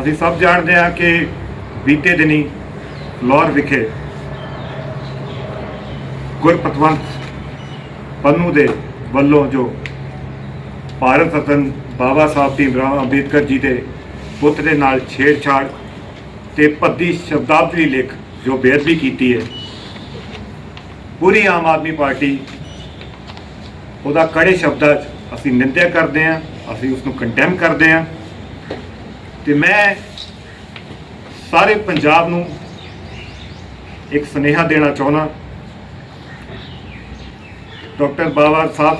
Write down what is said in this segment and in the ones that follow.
ਅਸੀਂ ਸਭ ਜਾਣਦੇ ਹਾਂ ਕਿ ਬੀਤੇ ਦਿਨੀ ਲਾਹੌਰ ਵਿਖੇ ਗੁਰਪਤਵੰਤ ਪੰਨੂ ਦੇ ਵੱਲੋਂ ਜੋ ਭਾਰਤ ਰਤਨ ਬਾਬਾ ਸਾਹਿਬ ਭੀਮਰਾਓ ਅੰਬੇਦਕਰ ਜੀ ਦੇ ਪੁੱਤ ਦੇ ਨਾਲ ਛੇੜਛਾੜ ਤੇ ਭੱਦੀ ਸ਼ਬਦਾਵਲੀ ਲਿਖ ਜੋ ਬੇਅਦਬੀ ਕੀਤੀ ਹੈ, ਪੂਰੀ ਆਮ ਆਦਮੀ ਪਾਰਟੀ ਉਹਦਾ ਕੜੇ ਸ਼ਬਦਾਂ 'ਚ ਅਸੀਂ ਨਿੰਦਿਆ ਕਰਦੇ ਹਾਂ, ਅਸੀਂ ਉਸ ਨੂੰ ਕੰਡੈਮ ਕਰਦੇ ਹਾਂ। ਤੇ ਮੈਂ ਸਾਰੇ ਪੰਜਾਬ ਨੂੰ ਇੱਕ ਸੁਨੇਹਾ ਦੇਣਾ ਚਾਹੁੰਦਾ। ਡਾਕਟਰ ਬਾਬਾ ਸਾਹਿਬ,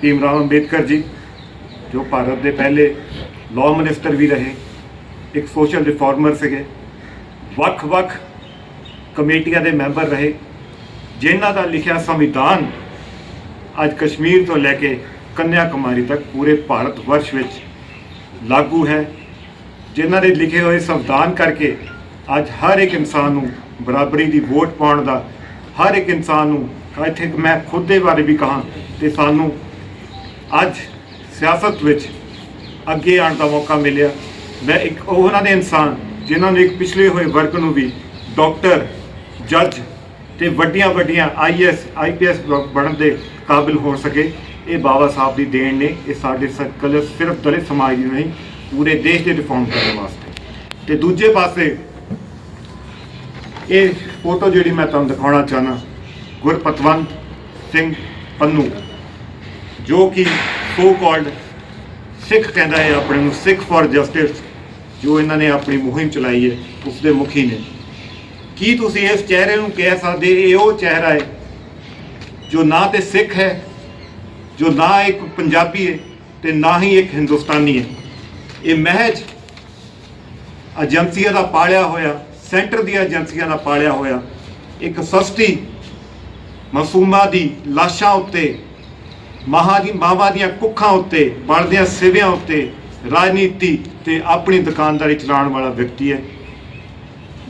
ਭੀਮ ਭੀਮਰਾਓ ਅੰਬੇਦਕਰ ਜੀ, ਜੋ ਭਾਰਤ ਦੇ ਪਹਿਲੇ ਲਾਅ ਮਿਨਿਸਟਰ ਵੀ ਰਹੇ, ਇੱਕ ਸੋਸ਼ਲ ਰਿਫਾਰਮਰ ਸੀਗੇ, ਵੱਖ-ਵੱਖ ਕਮੇਟੀਆਂ ਦੇ ਮੈਂਬਰ ਰਹੇ, ਜਿਨ੍ਹਾਂ ਦਾ ਲਿਖਿਆ ਸੰਵਿਧਾਨ ਅੱਜ ਕਸ਼ਮੀਰ ਤੋਂ ਲੈ ਕੇ ਕੰਨਿਆ ਕੁਮਾਰੀ ਤੱਕ ਪੂਰੇ ਭਾਰਤ ਵਰਸ਼ ਵਿੱਚ ਲਾਗੂ ਹੈ। ਜਿਨ੍ਹਾਂ ਦੇ ਲਿਖੇ ਹੋਏ ਸੰਵਿਧਾਨ ਕਰਕੇ ਅੱਜ ਹਰ ਇੱਕ ਇਨਸਾਨ ਨੂੰ ਬਰਾਬਰੀ ਦੀ ਵੋਟ ਪਾਉਣ ਦਾ, ਹਰ ਇੱਕ ਇਨਸਾਨ ਨੂੰ, ਇੱਥੇ ਮੈਂ ਖੁਦ ਦੇ ਬਾਰੇ ਵੀ ਕਹਾਂ ਤੇ ਸਾਨੂੰ ਅੱਜ ਸਿਆਸਤ ਵਿੱਚ ਅੱਗੇ ਆਉਣ ਦਾ ਮੌਕਾ ਮਿਲਿਆ। ਮੈਂ ਇੱਕ ਉਹਨਾਂ ਦੇ ਇਨਸਾਨ ਜਿਨ੍ਹਾਂ ਨੇ ਇੱਕ ਪਿਛਲੇ ਹੋਏ ਵਰਗ ਨੂੰ ਵੀ ਡਾਕਟਰ, ਜੱਜ ਤੇ ਵੱਡੀਆਂ ਵੱਡੀਆਂ ਆਈਐਸ ਆਈਪੀਐਸ ਬਣਨ ਦੇ ਕਾਬਿਲ ਹੋ ਸਕੇ। ਇਹ ਬਾਬਾ ਸਾਹਿਬ ਦੀ ਦੇਣ ਨੇ। ਇਹ ਸਾਡੇ ਸਰਕਲ ਸਿਰਫ ਦਲਿਤ ਸਮਾਜ ਦੀ ਨਹੀਂ ਪੂਰੇ ਦੇਸ਼ ਦੇ ਰਿਫਾਰਮ ਕਰਨ ਵਾਸਤੇ। ਤੇ ਦੂਜੇ ਪਾਸੇ, ਇਹ ਫੋਟੋ ਜਿਹੜੀ ਮੈਂ ਤੁਹਾਨੂੰ ਦਿਖਾਉਣਾ ਚਾਹਨਾ ਗੁਰਪਤਵੰਤ ਸਿੰਘ ਪੰਨੂ, ਜੋ ਕਿ ਸੋ ਕਾਲਡ ਸਿੱਖ ਕਹਿੰਦਾ ਹੈ, ਆਪਣੇ ਨੂੰ ਸਿੱਖ ਫॉर ਜਸਟਿਸ ਜੋ ਇਹਨਾਂ ਨੇ ਆਪਣੀ ਮੁਹਿੰਮ ਚਲਾਈ ਹੈ ਉਸ ਦੇ ਮੁਖੀ ਨੇ। ਕੀ ਤੁਸੀਂ ਇਸ ਚਿਹਰੇ ਨੂੰ ਕਹਿ ਸਕਦੇ, ਇਹ ਉਹ ਚਿਹਰਾ ਹੈ ਜੋ ਨਾ ਤੇ ਸਿੱਖ ਹੈ, ਜੋ ਨਾ ਇੱਕ ਪੰਜਾਬੀ ਹੈ ਤੇ ਨਾ ਹੀ ਇੱਕ ਹਿੰਦੁਸਤਾਨੀ ਹੈ। ਇਹ ਮਹਿਜ ਏਜੰਸੀਆਂ ਦਾ ਪਾਲਿਆ ਹੋਇਆ, ਸੈਂਟਰ ਦੀਆਂ ਏਜੰਸੀਆਂ ਦਾ ਪਾਲਿਆ ਹੋਇਆ ਇੱਕ ਸਸਤੀ ਮਾਸੂਮਾਂ ਦੀ ਲਾਸ਼ਾਂ ਉੱਤੇ, ਮਹਾਂ ਦੀ ਮਾਵਾਂ ਦੀਆਂ ਕੁੱਖਾਂ ਉੱਤੇ, ਬਣਦਿਆਂ ਸਿਵਿਆਂ ਉੱਤੇ ਰਾਜਨੀਤੀ ਤੇ ਆਪਣੀ ਦੁਕਾਨਦਾਰੀ ਚਲਾਉਣ ਵਾਲਾ ਵਿਅਕਤੀ ਹੈ,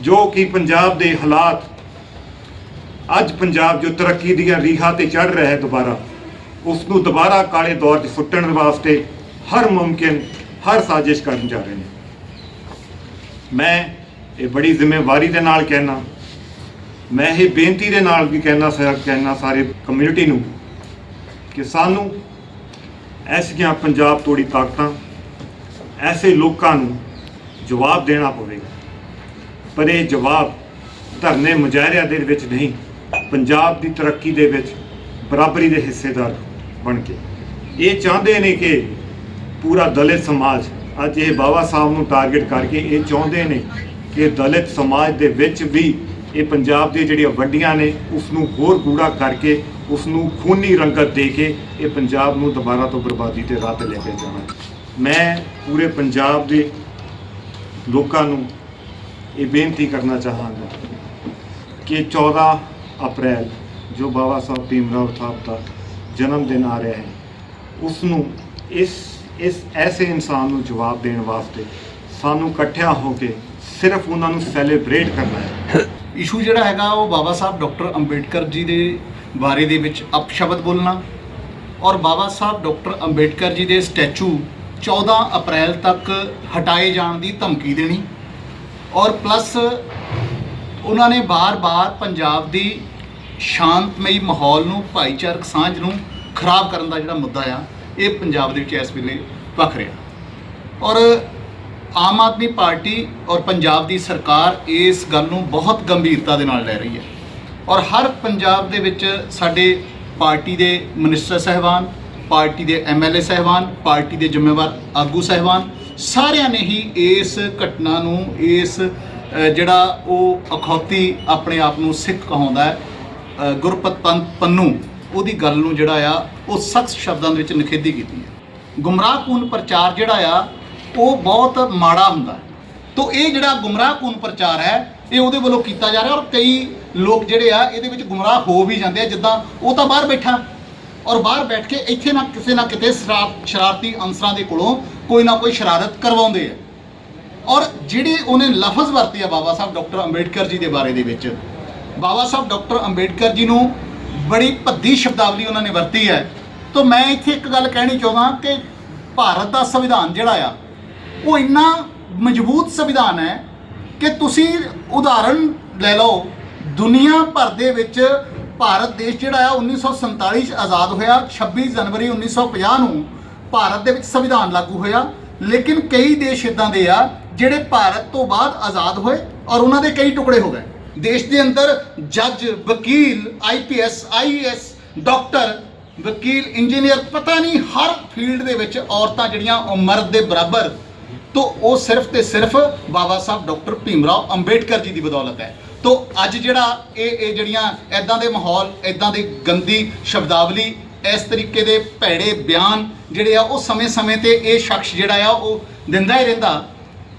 ਜੋ ਕਿ ਪੰਜਾਬ ਦੇ ਹਾਲਾਤ ਅੱਜ ਪੰਜਾਬ ਜੋ ਤਰੱਕੀ ਦੀਆਂ ਰੀਹਾਂ ਤੇ ਚੜ ਰਿਹਾ ਹੈ ਦੁਬਾਰਾ ਉਸ ਨੂੰ ਦੁਬਾਰਾ ਕਾਲੇ ਦੌਰ 'ਚ ਸੁੱਟਣ ਵਾਸਤੇ ਹਰ ਮੁਮਕਿਨ ਹਰ ਸਾਜ਼ਿਸ਼ ਕਰਨ ਜਾ ਰਹੇ ਨੇ। ਮੈਂ ਇਹ ਬੜੀ ਜ਼ਿੰਮੇਵਾਰੀ ਦੇ ਨਾਲ ਕਹਿਣਾ ਮੈਂ ਇਹ ਬੇਨਤੀ ਦੇ ਨਾਲ ਵੀ ਕਹਿਣਾ ਸਾ ਕਹਿਣਾ ਸਾਰੇ ਕਮਿਊਨਿਟੀ ਨੂੰ ਕਿ ਸਾਨੂੰ ਐਸੀਆਂ ਪੰਜਾਬ ਤੋੜੀ ਤਾਕਤਾਂ, ਐਸੇ ਲੋਕਾਂ ਨੂੰ ਜਵਾਬ ਦੇਣਾ ਪਵੇਗਾ। ਪਰ ਇਹ ਜਵਾਬ ਧਰਨੇ ਮੁਜ਼ਾਹਰਿਆਂ ਦੇ ਵਿੱਚ ਨਹੀਂ, ਪੰਜਾਬ ਦੀ ਤਰੱਕੀ ਦੇ ਵਿੱਚ ਬਰਾਬਰੀ ਦੇ ਹਿੱਸੇਦਾਰ ਬਣ ਕੇ। ਇਹ ਚਾਹੁੰਦੇ ਨੇ ਕਿ ਪੂਰਾ ਦਲਿਤ ਸਮਾਜ ਅੱਜ ਇਹ ਬਾਬਾ ਸਾਹਿਬ ਨੂੰ ਟਾਰਗੇਟ ਕਰਕੇ ਇਹ ਚਾਹੁੰਦੇ ਨੇ ਕਿ ਦਲਿਤ ਸਮਾਜ ਦੇ ਵਿੱਚ ਵੀ ਇਹ ਪੰਜਾਬ ਦੀਆਂ ਜਿਹੜੀਆਂ ਵੱਡੀਆਂ ਨੇ ਉਸ ਨੂੰ ਹੋਰ ਗੂੜਾ ਕਰਕੇ ਉਸ ਨੂੰ ਖੂਨੀ ਰੰਗਤ ਦੇ ਕੇ ਇਹ ਪੰਜਾਬ ਨੂੰ ਦੁਬਾਰਾ ਤੋਂ ਬਰਬਾਦੀ ਤੇ ਰਾਹ ਤੇ ਲੈ ਕੇ ਜਾਣਾ ਮੈਂ ਪੂਰੇ ਪੰਜਾਬ ਦੇ ਲੋਕਾਂ ਨੂੰ ਇਹ ਬੇਨਤੀ ਕਰਨਾ ਚਾਹਾਂਗਾ ਕਿ 14 ਅਪ੍ਰੈਲ, ਜੋ ਬਾਬਾ ਸਾਹਿਬ ਭੀਮ ਭੀਮਰਾਓ ਸਾਹਿਬ ਦਾ ਜਨਮ ਦਿਨ ਆ ਰਿਹਾ ਹੈ ਉਸ ਨੂੰ ਇਸ ਇਸ ਐਸੇ ਇਨਸਾਨ ਨੂੰ ਜਵਾਬ ਦੇਣ ਵਾਸਤੇ ਸਾਨੂੰ ਇਕੱਠਿਆਂ ਹੋ ਕੇ ਸਿਰਫ ਉਹਨਾਂ ਨੂੰ ਸੈਲੀਬ੍ਰੇਟ ਕਰਨਾ ਹੈ। ਇਸ਼ੂ ਜਿਹੜਾ ਹੈਗਾ, ਉਹ ਬਾਬਾ ਸਾਹਿਬ ਡਾਕਟਰ ਅੰਬੇਡਕਰ ਜੀ ਦੇ ਬਾਰੇ ਦੇ ਵਿੱਚ ਅਪਸ਼ਬਦ ਬੋਲਣਾ ਔਰ ਬਾਬਾ ਸਾਹਿਬ ਡਾਕਟਰ ਅੰਬੇਡਕਰ ਜੀ ਦੇ ਸਟੈਚੂ 14 ਅਪ੍ਰੈਲ ਤੱਕ ਹਟਾਏ ਜਾਣ ਦੀ ਧਮਕੀ ਦੇਣੀ ਔਰ ਪਲੱਸ ਉਹਨਾਂ ਨੇ ਬਾਰ-ਬਾਰ ਪੰਜਾਬ ਦੀ ਸ਼ਾਂਤਮਈ ਮਾਹੌਲ ਨੂੰ, ਭਾਈਚਾਰਕ ਸਾਂਝ ਨੂੰ ਖਰਾਬ ਕਰਨ ਦਾ ਜਿਹੜਾ ਮੁੱਦਾ ਆ ਇਹ ਪੰਜਾਬ ਦੇ ਵਿੱਚ ਇਸ ਵੇਲੇ ਭਖ ਰਿਹਾ। ਔਰ ਆਮ ਆਦਮੀ ਪਾਰਟੀ ਔਰ ਪੰਜਾਬ ਦੀ ਸਰਕਾਰ ਇਸ ਗੱਲ ਨੂੰ ਬਹੁਤ ਗੰਭੀਰਤਾ ਦੇ ਨਾਲ ਲੈ ਰਹੀ ਹੈ। ਔਰ ਹਰ ਪੰਜਾਬ ਦੇ ਵਿੱਚ ਸਾਡੇ ਪਾਰਟੀ ਦੇ ਮਿਨਿਸਟਰ ਸਹਿਬਾਨ, ਪਾਰਟੀ ਦੇ ਐਮਐਲਏ ਸਹਿਬਾਨ, ਪਾਰਟੀ ਦੇ ਜ਼ਿੰਮੇਵਾਰ ਆਗੂ ਸਹਿਬਾਨ, ਸਾਰਿਆਂ ਨੇ ਹੀ ਇਸ ਘਟਨਾ ਨੂੰ, ਇਸ ਜਿਹੜਾ ਉਹ ਅਖੌਤੀ ਆਪਣੇ ਆਪ ਨੂੰ ਸਿੱਖ ਕਹਾਉਂਦਾ ਹੈ ਗੁਰਪਤ ਪੰਤ ਪੰਨੂ, ਉਹਦੀ ਗੱਲ ਨੂੰ ਜਿਹੜਾ ਆ ਉਹ ਸਖਤ ਸ਼ਬਦਾਂ ਦੇ ਵਿੱਚ ਨਿਖੇਧੀ ਕੀਤੀ ਹੈ। ਗੁੰਮਰਾਹਕੂਨ ਪ੍ਰਚਾਰ ਜਿਹੜਾ ਆ, ਉਹ ਬਹੁਤ ਮਾੜਾ ਹੁੰਦਾ ਹੈ। ਇਹ ਜਿਹੜਾ ਗੁੰਮਰਾਹਕੂਨ ਪ੍ਰਚਾਰ ਹੈ, ਇਹ ਉਹਦੇ ਵੱਲੋਂ ਕੀਤਾ ਜਾ ਰਿਹਾ ਔਰ ਕਈ ਲੋਕ ਜਿਹੜੇ ਆ, ਇਹਦੇ ਵਿੱਚ ਗੁੰਮਰਾਹ ਹੋ ਵੀ ਜਾਂਦੇ ਆ, ਜਿੱਦਾਂ ਉਹ ਤਾਂ ਬਾਹਰ ਬੈਠਾ। ਔਰ ਬਾਹਰ ਬੈਠ ਕੇ ਇੱਥੇ ਨਾ ਕਿਸੇ ਨਾ ਕਿਤੇ ਸ਼ਰਾਰ- ਸ਼ਰਾਰਤੀ ਅੰਸਰਾਂ ਦੇ ਕੋਲੋਂ ਕੋਈ ਨਾ ਕੋਈ ਸ਼ਰਾਰਤ ਕਰਵਾਉਂਦੇ ਆ। ਔਰ ਜਿਹੜੇ ਉਹਨੇ ਲਫ਼ਜ਼ ਵਰਤੇ ਆ ਬਾਬਾ ਸਾਹਿਬ ਡਾਕਟਰ ਅੰਬੇਡਕਰ ਜੀ ਦੇ ਬਾਰੇ ਦੇ ਵਿੱਚ, ਬਾਬਾ ਸਾਹਿਬ ਡਾਕਟਰ ਅੰਬੇਡਕਰ ਜੀ ਨੂੰ ਬੜੀ ਭੱਦੀ ਸ਼ਬਦਾਵਲੀ ਉਹਨਾਂ ਨੇ ਵਰਤੀ ਹੈ। ਤਾਂ ਮੈਂ ਇੱਥੇ ਇੱਕ ਗੱਲ ਕਹਿਣੀ ਚਾਹੁੰਦਾ ਕਿ ਭਾਰਤ ਦਾ ਸੰਵਿਧਾਨ ਜਿਹੜਾ ਆ, ਉਹ ਇੰਨਾ ਮਜ਼ਬੂਤ ਸੰਵਿਧਾਨ ਹੈ ਕਿ ਤੁਸੀਂ ਉਦਾਹਰਣ ਲੈ ਲਓ, ਦੁਨੀਆ ਭਰ ਦੇ ਵਿੱਚ ਭਾਰਤ ਦੇਸ਼ ਜਿਹੜਾ ਆ 1947 ਚ ਆਜ਼ਾਦ ਹੋਇਆ 26 ਜਨਵਰੀ 1950 ਨੂੰ ਭਾਰਤ ਦੇ ਵਿੱਚ ਸੰਵਿਧਾਨ ਲਾਗੂ ਹੋਇਆ। ਲੇਕਿਨ ਕਈ ਦੇਸ਼ ਇਦਾਂ ਦੇ ਆ, ਜਿਹੜੇ ਭਾਰਤ ਤੋਂ ਬਾਅਦ ਆਜ਼ਾਦ ਹੋਏ ਔਰ ਉਹਨਾਂ ਦੇ ਕਈ ਟੁਕੜੇ ਹੋ ਗਏ। ਦੇਸ਼ ਦੇ ਅੰਦਰ ਜੱਜ, ਵਕੀਲ ਆਈਪੀਐਸ ਆਈਏਐਸ ਡਾਕਟਰ ਵਕੀਲ ਇੰਜੀਨੀਅਰ ਪਤਾ ਨਹੀਂ ਹਰ ਫੀਲਡ ਦੇ ਵਿੱਚ ਔਰਤਾਂ ਜਿਹੜੀਆਂ ਉਹ ਮਰਦ ਦੇ ਬਰਾਬਰ। ਤੋਂ ਉਹ ਸਿਰਫ ਤੇ ਸਿਰਫ ਬਾਬਾ ਸਾਹਿਬ ਡਾਕਟਰ ਭੀਮਰਾਓ ਅੰਬੇਡਕਰ ਜੀ ਦੀ ਬਦੌਲਤ ਹੈ। ਤੋਂ ਅੱਜ ਜਿਹੜਾ ਇਹ ਇਹ ਜਿਹੜੀਆਂ ਐਦਾਂ ਦੇ ਮਾਹੌਲ ਐਦਾਂ ਦੇ ਗੰਦੀ ਸ਼ਬਦਾਵਲੀ, ਇਸ ਤਰੀਕੇ ਦੇ ਭੈੜੇ ਬਿਆਨ ਜਿਹੜੇ ਆ, ਉਹ ਸਮੇਂ-ਸਮੇਂ ਤੇ ਇਹ ਸ਼ਖਸ ਜਿਹੜਾ ਆ, ਉਹ ਦਿੰਦਾ ਹੀ ਰਹਿੰਦਾ।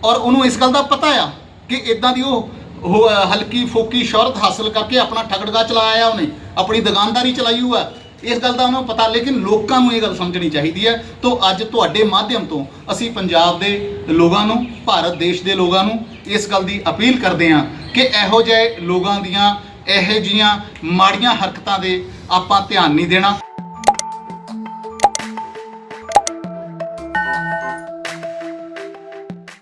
ਔਰ ਉਹਨੂੰ ਇਸ ਗੱਲ ਦਾ ਪਤਾ ਆ ਕਿ ਇਦਾਂ ਦੀ ਉਹ ਉਹ, ਹਲਕੀ ਫੋਕੀ ਸ਼ੌਹਰਤ ਹਾਸਲ ਕਰਕੇ ਆਪਣਾ ਠਗੜਗਾ ਚਲਾਇਆ ਆ ਉਹਨੇ ਆਪਣੀ ਦੁਕਾਨਦਾਰੀ ਚਲਾਈ ਹੋਆ ਇਸ ਗੱਲ ਦਾ ਉਹਨੂੰ ਪਤਾ ਲੇਕਿਨ ਲੋਕਾਂ ਨੂੰ ਇਹ ਗੱਲ ਸਮਝਣੀ ਚਾਹੀਦੀ ਹੈ। ਤੋਂ ਅੱਜ ਤੁਹਾਡੇ ਮਾਧਿਅਮ ਤੋਂ ਅਸੀਂ ਪੰਜਾਬ ਦੇ ਲੋਕਾਂ ਨੂੰ ਭਾਰਤ ਦੇਸ਼ ਦੇ ਲੋਕਾਂ ਨੂੰ ਇਸ ਗੱਲ ਦੀ ਅਪੀਲ ਕਰਦੇ ਹਾਂ ਕਿ ਇਹੋ ਜਿਹੇ ਲੋਕਾਂ ਦੀਆਂ ਇਹੋ ਜੀਆਂ ਮਾੜੀਆਂ ਹਰਕਤਾਂ ਦੇ ਆਪਾਂ ਧਿਆਨ ਨਹੀਂ ਦੇਣਾ।